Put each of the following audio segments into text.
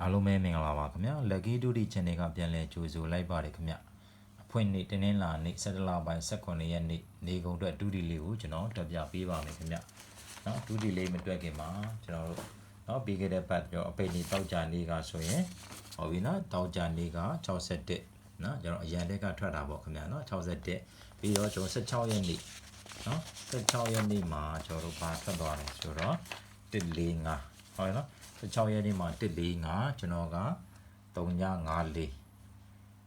အားလုံးပဲမင်္ဂလာပါခင်ဗျာ Lucky Duty Channel ကပြန်လည်ကြိုဆိုလိုက်ပါတယ်ခင်ဗျအဖွင့်နေ့တင်းနှင်းလာနေ့17လပိုင်း18ရက်နေ့နေကုန်အတွက်ဒုတိလေးကိုကျွန်တော်တက်ပြပေးပါမယ်ခင်ဗျနော်ဒုတိလေးမတွက်ခင်မှာကျွန်တော်တို့နော်ပြီးခဲ့တဲ့ပတ်ကျွန်တော်အပိတ်နေ့တောက်ကြနေ့ကဆိုရင်ဟောပြီနော်တောက်ကြနေ့က61နော်ကျွန်တော်အရန်တက်ကထွက်တာပေါ့ခင်ဗျာနော်61ပြီးတော့ကျွန်တော်16ရက်နေ့နော်16ရက်နေ့မှာကျွန်တော်တို့ပါထွက်သွားတယ်ဆိုတော့145ဟောရနော် 16ရက်နေ့မှာ145ကျွန်တော်က354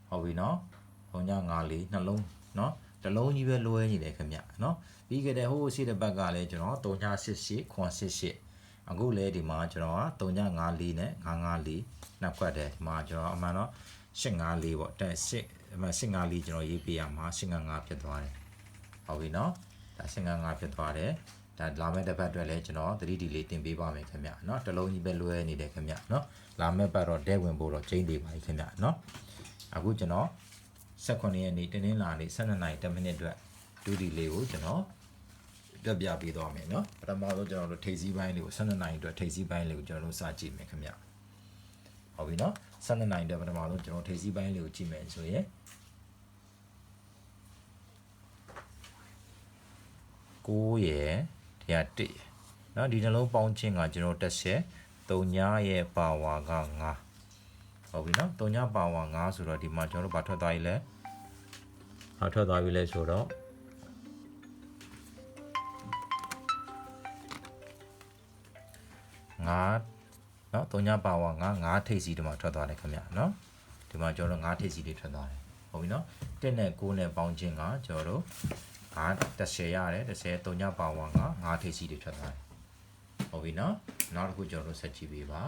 ဟုတ်ပြီနော်354နှလုံးနော်တစ်လုံးကြီးပဲလွဲနေတယ်ခင်ဗျနော်ပြီးခဲ့တဲ့ဟိုးရှိတဲ့ဘက်ကလည်းကျွန်တော်388ခွန်88အခုလဲဒီမှာကျွန်တော်က354နဲ့954နှစ်ခွက်တယ်ဒီမှာကျွန်တော်အမှန်တော့854ပေါ့တဲ့8အမှန်854ကျွန်တော်ရေးပြရမှာ855ဖြစ်သွားတယ်ဟုတ်ပြီနော်ဒါ855ဖြစ်သွားတယ် ဒါလာမယ့်တစ်ပတ်အတွက်လည်းကျွန်တော်3D လေးတင်ပေးပါမယ်ခင်ဗျเนาะတစ်လုံးကြီးပဲလွဲနေတယ်ခင်ဗျเนาะလာမယ့်ပတ်တော့ဒဲဝင်ဖို့တော့ချိန်သေးပါပြီခင်ဗျเนาะအခုကျွန်တော်18ရက်နေ့တင်းတင်းလာနေ့12နိုင်10မိနစ်အတွက်ဒုတိလေးကိုကျွန်တော်ပြပြပေးသွားမယ်เนาะပထမဆုံးကျွန်တော်တို့ထိပ်စည်းပိုင်းလေးကို12နိုင်အတွက်ထိပ်စည်းပိုင်းလေးကိုကျွန်တော်တို့စကြည့်မယ်ခင်ဗျဟုတ်ပြီเนาะ12နိုင်အတွက်ပထမဆုံးကျွန်တော်ထိပ်စည်းပိုင်းလေးကိုကြည့်မယ်ဆိုရင်9ရယ် တရား1ရယ်เนาะဒီနှလုံးပေါင်းခြင်းကကျွန်တော်တက်ဆက်3ညရဲ့ပါဝါက9ဟုတ်ပြီနော်3ညပါဝါ9ဆိုတော့ဒီမှာကျွန်တော်တို့ဘာထွက်သွားပြီလဲဘာထွက်သွားပြီလဲဆိုတော့9နော်3ညပါဝါ9 9ထိပ်စီဒီမှာထွက်သွားတယ်ခင်ဗျနော်ဒီမှာကျွန်တော်တို့9ထိပ်စီတွေထွက်သွားတယ်ဟုတ်ပြီနော်1နဲ့9နဲ့ပေါင်းခြင်းကကျွန်တော်တို့ 9 10ရတယ်10 3ညပါဝါ9 9ထိပ်စီတွေထွက်သွားတယ်ဟုတ်ပြီနော်နောက်တစ်ခုကျွန်တော်တို့ဆက်ကြည့်ပေးပါ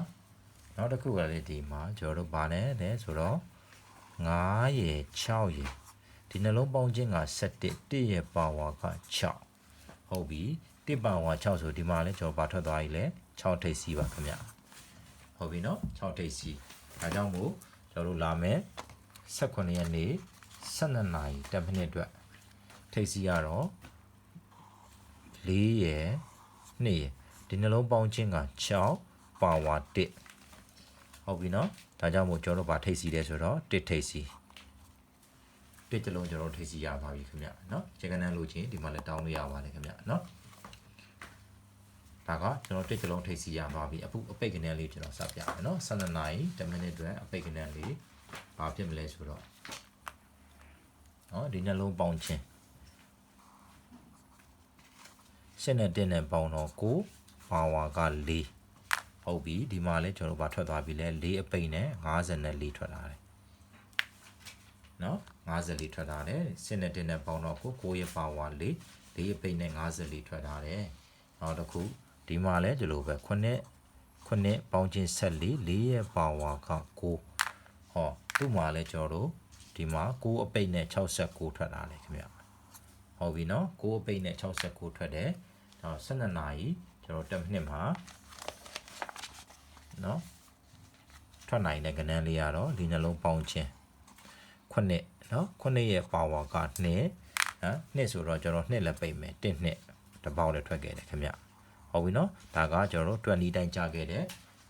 နောက်တစ်ခုကလည်းဒီမှာကျွန်တော်တို့ဗာနဲ့လဲဆိုတော့9ရယ်6ရယ်ဒီနှလုံးပေါင်းခြင်းက7 1ရယ်ပါဝါက6ဟုတ်ပြီ1ပါဝါ6ဆိုဒီမှာလဲကျွန်တော်ဗာထွက်သွားပြီလဲ6ထိပ်စီပါခင်ဗျဟုတ်ပြီနော်6ထိပ်စီဒါကြောင့်မို့ကျွန်တော်တို့လာမယ်18ရက်နေ့12နာရီ10မိနစ်အတွက် ထိပ်စီကတော့4ရယ်2ရယ်ဒီနှလုံးပေါင်းခြင်းက6ပါဝါ1ဟုတ်ပြီနော်ဒါကြောင့်မို့ကျွန်တော်တို့ဗာထိပ်စီတယ်ဆိုတော့1ထိပ်စီတစ်တလုံးကျွန်တော်တို့ထိပ်စီရပါပြီခင်ဗျနော်ခြေကနန်းလို့ချင်းဒီမှာလည်းတောင်းလို့ရပါတယ်ခင်ဗျနော်ဒါကကျွန်တော်တစ်တလုံးထိပ်စီရပါပြီအခုအပိတ်ကနန်းလေးကျွန်တော်စပြမယ်နော်12နာရီ10မိနစ်အတွက်အပိတ်ကနန်းလေးဘာဖြစ်မလဲဆိုတော့နော်ဒီနှလုံးပေါင်းခြင်း ရှင်းနဲ့တင်းနဲ့ပေါင်းတော့ကိုပါဝါက4ဟုတ်ပြီဒီမှာလဲကျွန်တော်ဗာထွက်သွားပြီလဲ4အပိတ်နဲ့54ထွက်လာတယ်နော်54ထွက်လာတယ်ရှင်းနဲ့တင်းနဲ့ပေါင်းတော့ကို9ရပါဝါ4 4အပိတ်နဲ့54ထွက်လာတယ်နောက်တစ်ခုဒီမှာလဲဒီလိုပဲ9 9ပေါင်းခြင်း14 4ရပါဝါက9ဟောသူ့မှာလဲကျွန်တော်တို့ဒီမှာ9အပိတ်နဲ့69ထွက်လာတယ်ခင်ဗျဟုတ်ပြီနော်9အပိတ်နဲ့69ထွက်တယ် တော့12နာရီကျွန်တော်10မိနစ်မှာနော်ထွက်နိုင်တဲ့ကဏ္ဍလေးကတော့ဒီနှလုံးပေါင်းခြင်းခုနှစ်နော်ခုနှစ်ရဲ့ပါဝါက2နော်နှစ်ဆိုတော့ကျွန်တော်နှစ်လည်းပိတ်မယ်1နှစ်တစ်ပေါက်လည်းထွက်ခဲ့တယ်ခင်ဗျဟုတ်ပြီနော်ဒါကကျွန်တော်တို့20တိုင်းကြာခဲ့တဲ့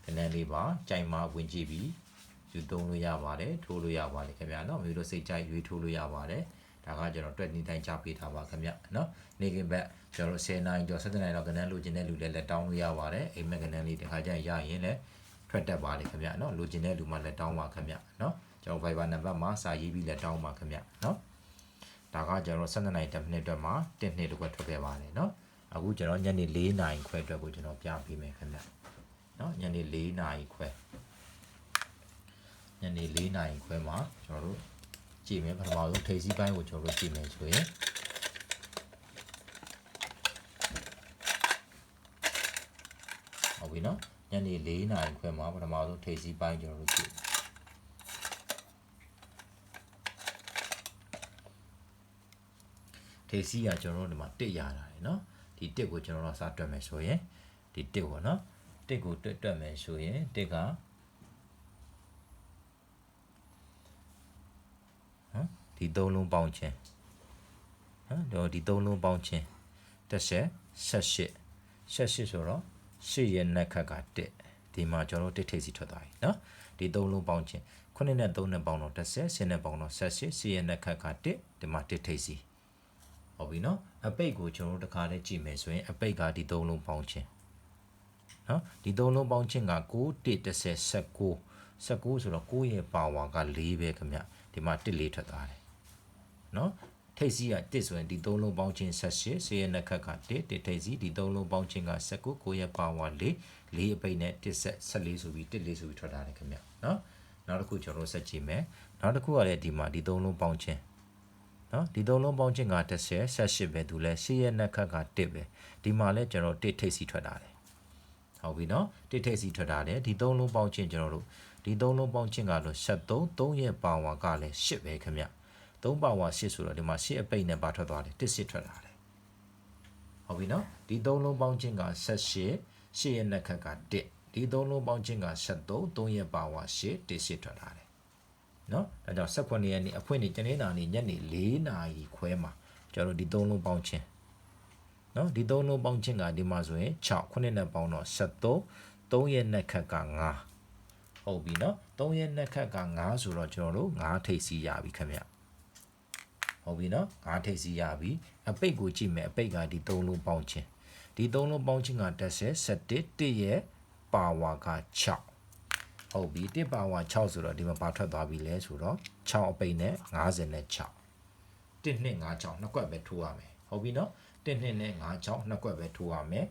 ကဏ္ဍလေးပါကြိုင်မှာဝင်ကြည့်ပြီးယူသုံးလို့ရပါတယ်ထိုးလို့ရပါတယ်ခင်ဗျာနော်မျိုးတို့စိတ်ကြိုက်ရွေးထိုးလို့ရပါတယ် ဒါကကျွန်တော်တွက်နေတိုင်းကြားပေးထားပါခင်ဗျနော်နေကင်ဘက်ကျွန်တော်10နိုင်ကျော်17နိုင်တော့ကဏ္ဍလိုချင်တဲ့လူလည်းလက်တောင်းလို့ရပါတယ်အိမ်မက်ကဏ္ဍလေးတခါကျရင်ရရင်လည်းထွက်တက်ပါလေခင်ဗျနော်လိုချင်တဲ့လူမှလက်တောင်းပါခင်ဗျနော်ကျွန်တော် Viber နံပါတ်မှာစာရေးပြီးလက်တောင်းပါခင်ဗျနော်ဒါကကျွန်တော်12နိုင်10မိနစ်အတွက်မှာ1နှစ်တကွထွက်ခဲ့ပါတယ်နော်အခုကျွန်တော်ညနေ4နိုင်ခွဲအတွက်ကိုကျွန်တော်ပြပေးမယ်ခင်ဗျနော်ညနေ4နိုင်ခွဲညနေ4နိုင်ခွဲမှာကျွန်တော်တို့ ကြည့်မယ်ပထမဆုံးထိပ်စီးပိုင်းကိုကျွန်တော်တို့ကြည့်မယ်ဆိုရင်ဟုတ်ပြီနော်ညနေ4နာရီခွဲမှာပထမဆုံးထိပ်စီးပိုင်းကျွန်တော်တို့ကြည့်ထိပ်စီးကကျွန်တော်တို့ဒီမှာတစ်ရတာလေနော်ဒီတစ်ကိုကျွန်တော်တို့စတွက်မယ်ဆိုရင်ဒီတစ်ကိုနော်တစ်ကိုတွက်တွက်မယ်ဆိုရင်တစ်ကဟမ် ဒီသုံးလုံးပေါင်းခြင်းဟမ်တော့ဒီသုံးလုံးပေါင်းခြင်းတစ်ဆက်ဆက်ရှစ်ဆက်ရှစ်ဆိုတော့ရှစ်ရဲ့နက်ခတ်က1ဒီမှာကျွန်တော်တို့တစ်ထိပ်စီထွက်သွားပြီနော်ဒီသုံးလုံးပေါင်းချင်းခုနှစ်နဲ့သုံးနဲ့ပေါင်းတော့30ဆင်းနဲ့ပေါင်းတော့78စီရဲ့နဲ့ခက်က1ဒီမှာတစ်ထိပ်စီဟုတ်ပြီနော်အပိတ်ကိုကျွန်တော်တို့တစ်ခါလေးကြည့်မယ်ဆိုရင်အပိတ်ကဒီသုံးလုံးပေါင်းချင်းနော်ဒီသုံးလုံးပေါင်းချင်းက9 1 30 19 19ဆိုတော့9ရဲ့ပါဝါက4ပဲခင်ဗျဒီမှာ1 4ထွက်သွားတယ် နော်ထိပ်စီးက1ဆိုရင်ဒီသုံးလုံးပေါင်းချင်း78ဆေးရဲ့နှက်ခက်က1တစ်ထိပ်စီးဒီသုံးလုံးပေါင်းချင်းက19 9ရဲ့ပါဝါ4 4အပိတ်နဲ့1ဆက်14ဆိုပြီး1 4ဆိုပြီးထွက်လာတယ်ခင်ဗျနော်နောက်တစ်ခုကျွန်တော်တို့ဆက်ကြည့်မယ်နောက်တစ်ခုကလည်းဒီမှာဒီသုံးလုံးပေါင်းချင်းနော်ဒီသုံးလုံးပေါင်းချင်းက30 18ပဲသူလဲ6ရဲ့နှက်ခက်က1ပဲဒီမှာလဲကျွန်တော်1ထိပ်စီထွက်လာတယ်ဟုတ်ပြီနော်1ထိပ်စီထွက်လာတယ်ဒီသုံးလုံးပေါင်းချင်းကျွန်တော်တို့ဒီသုံးလုံးပေါင်းချင်းကတော့73 3ရဲ့ပါဝါကလည်း8ပဲခင်ဗျ 3ပါဝါ8ဆိုတော့ဒီမှာ8အပိတ်နဲ့ပါထွက်သွားတယ်1 8ထွက်လာတယ်ဟုတ်ပြီနော်ဒီသုံးလုံးပေါင်းချင်းက78 8ရဲ့နှက်ခက်က1ဒီသုံးလုံးပေါင်းချင်းက73 3ရဲ့ပါဝါ8 1 8ထွက်လာတယ်နော်ဒါကြောင့်18ရက်နေ့အဖွင့်နေ့တနင်္လာနေ့ညနေ4နာရီခွဲမှာကျွန်တော်တို့ဒီသုံးလုံးပေါင်းချင်းနော်ဒီသုံးလုံးပေါင်းချင်းကဒီမှာဆိုရင်6ခုနှစ်နဲ့ပေါင်းတော့73 3ရဲ့နှက်ခက်က9ဟုတ်ပြီနော်3ရဲ့နှက်ခက်က9ဆိုတော့ကျွန်တော်တို့9ထိပ်စီရပြီခင်ဗျ ဟုတ်ပြီနော်9ထိပ်စီရပြီအပိတ်ကိုကြည့်မယ်အပိတ်ကဒီ3လုံးပေါင်းချင်းဒီ3လုံးပေါင်းချင်းက30 71 1ရဲ့ပါဝါက6ဟုတ်ပြီ1ပါဝါ6ဆိုတော့ဒီမှာပါထွက်သွားပြီလဲဆိုတော့6အပိတ်နဲ့56 1နှစ်5 6နှစ်ကွက်ပဲထိုးရမယ်ဟုတ်ပြီနော်1နှစ်နဲ့5 6နှစ်ကွက်ပဲထိုးရမယ်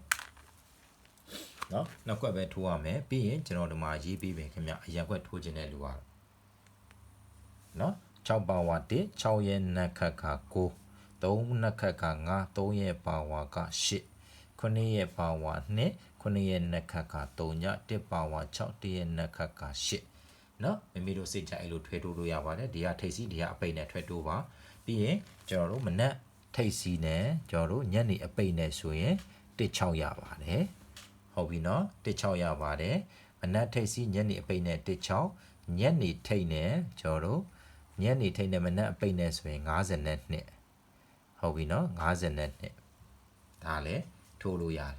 နော်နှစ်ကွက်ပဲထိုးရမယ်ပြီးရင်ကျွန်တော်ဒီမှာရေးပြီးပြီခင်ဗျအရင်ကွက်ထိုးခြင်းတဲ့လူကတော့နော် 6ပါဝါ1 6ရဲ့နှက်ခက်က9 3နှက်ခက်က9 3ရဲ့ပါဝါက8 9ရဲ့ပါဝါ2 9ရဲ့နှက်ခက်က3ည1ပါဝါ6 1ရဲ့နှက်ခက်က8နော်မိမိတို့စိတ်ကြအဲ့လိုထွဲတိုးလို့ရပါတယ်ဒီကထိတ်စီဒီကအပိတ်နဲ့ထွဲတိုးပါပြီးရင်ကျွန်တော်တို့မနက်ထိတ်စီနဲ့ကျွန်တော်တို့ညနေအပိတ်နဲ့ဆိုရင်16ရပါတယ်ဟုတ်ပြီနော်16ရပါတယ်မနက်ထိတ်စီညနေအပိတ်နဲ့16ညနေထိတ်နဲ့ကျွန်တော်တို့ ညနေထိတ်နဲ့မနက်အပိတ်နဲ့ဆိုရင်52ဟုတ်ပြီနော်52ဒါလည်းထိုးလို့ရတယ်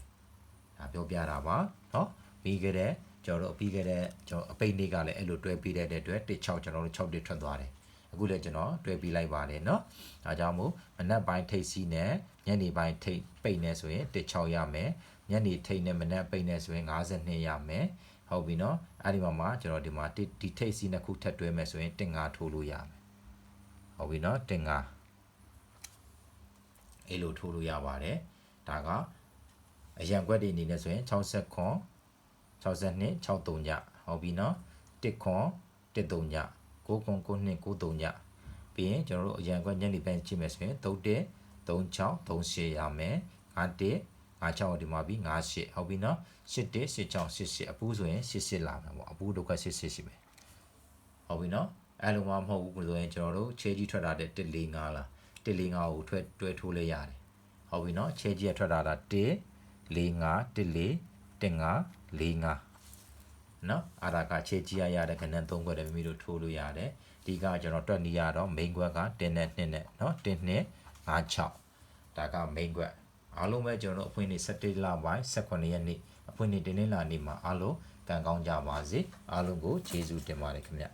ဒါပြောပြတာပါเนาะပြီးကြတဲ့ကျွန်တော်တို့ပြီးကြတဲ့ကျွန်တော်အပိတ်နေ့ကလည်းအဲ့လိုတွဲပြီးတဲ့အတွက်16ကျွန်တော်တို့6တစ်ထွက်သွားတယ်အခုလည်းကျွန်တော်တွဲပြီးလိုက်ပါတယ်เนาะဒါကြောင့်မို့မနက်ပိုင်းထိတ်စီးနဲ့ညနေပိုင်းထိတ်ပိတ်နေဆိုရင်16ရမယ်ညနေထိတ်နဲ့မနက်ပိတ်နေဆိုရင်52ရမယ် ဟုတ်ပြီနော်အဲ့ဒီမှာမှကျွန်တော်ဒီမှာဒီထိပ်စီးနှစ်ခုထပ်တွဲမယ်ဆိုရင်တင်ငါထိုးလို့ရမယ်ဟုတ်ပြီနော်တင်ငါအဲ့လိုထိုးလို့ရပါတယ်ဒါကအရန်ကွက်တွေအနေနဲ့ဆိုရင်60ခွန်62 63ညဟုတ်ပြီနော်1ခွန်13ည9ခွန်92 93ညပြီးရင်ကျွန်တော်တို့အရန်ကွက်ညနေပိုင်းချိန်မယ်ဆိုရင်31 36 38ရမယ်51 56ဒီမှာပြီး58ဟုတ်ပြီနော်81 86 88အပူးဆိုရင်88လာမှာပေါ့အပူးဒုက္ခ88ရှိမယ်ဟုတ်ပြီနော်အဲ့လိုမှမဟုတ်ဘူးဆိုရင်ကျွန်တော်တို့ခြေကြီးထွက်လာတဲ့145လား145ကိုထွက်တွဲထိုးလဲရတယ်ဟုတ်ပြီနော်ခြေကြီးကထွက်လာတာ1 45 14 15 45နော်အားဒါကခြေကြီးရရတဲ့ခဏ3ခွက်တည်းမိမိတို့ထိုးလို့ရတယ်ဒီကကျွန်တော်တွက်နေရတော့ main ခွက်က1နဲ့2နဲ့နော်1နဲ့5 6ဒါက main ခွက် အားလုံးပဲကျွန်တော်တို့အဖွင့်နေ့17လပိုင်း18ရက်နေ့အဖွင့်နေ့တင်းနေလာနေ့မှာအားလုံးကံကောင်းကြပါစေအားလုံးကိုကျေးဇူးတင်ပါတယ်ခင်ဗျ